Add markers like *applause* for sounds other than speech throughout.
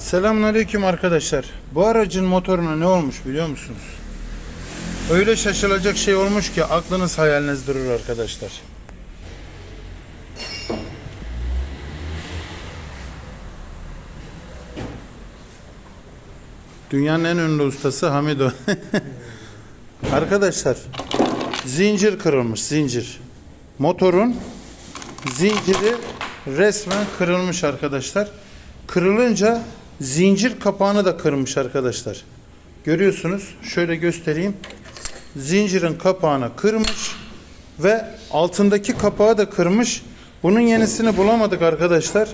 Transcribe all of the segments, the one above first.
Selamünaleyküm arkadaşlar. Bu aracın motoruna ne olmuş biliyor musunuz? Öyle şaşılacak şey olmuş ki aklınız hayaliniz durur arkadaşlar. Dünyanın en ünlü ustası Hamido. *laughs* arkadaşlar zincir kırılmış zincir. Motorun zinciri resmen kırılmış arkadaşlar. Kırılınca zincir kapağını da kırmış arkadaşlar. Görüyorsunuz. Şöyle göstereyim. Zincirin kapağını kırmış ve altındaki kapağı da kırmış. Bunun yenisini bulamadık arkadaşlar.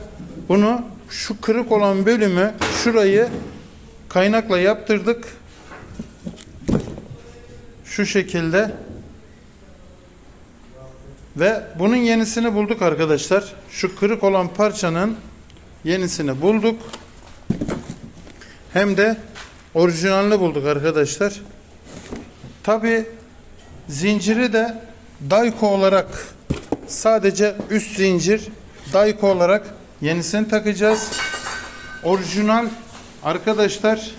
Bunu şu kırık olan bölümü şurayı kaynakla yaptırdık. Şu şekilde ve bunun yenisini bulduk arkadaşlar. Şu kırık olan parçanın yenisini bulduk. Hem de orijinalini bulduk arkadaşlar. Tabi zinciri de Dayko olarak sadece üst zincir Dayko olarak yenisini takacağız. Orijinal arkadaşlar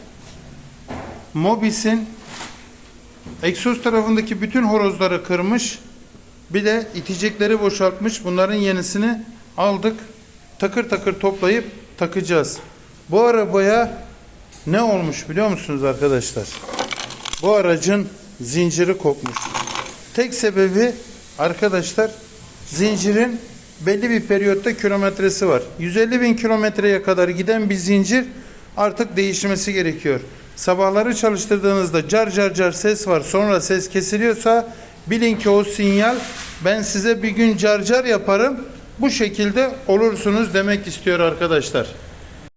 Mobis'in egzoz tarafındaki bütün horozları kırmış. Bir de itecekleri boşaltmış. Bunların yenisini aldık. Takır takır toplayıp takacağız. Bu arabaya ne olmuş biliyor musunuz arkadaşlar? Bu aracın zinciri kopmuş. Tek sebebi arkadaşlar zincirin belli bir periyotta kilometresi var. 150 bin kilometreye kadar giden bir zincir artık değişmesi gerekiyor. Sabahları çalıştırdığınızda car car car ses var sonra ses kesiliyorsa bilin ki o sinyal ben size bir gün car car yaparım bu şekilde olursunuz demek istiyor arkadaşlar.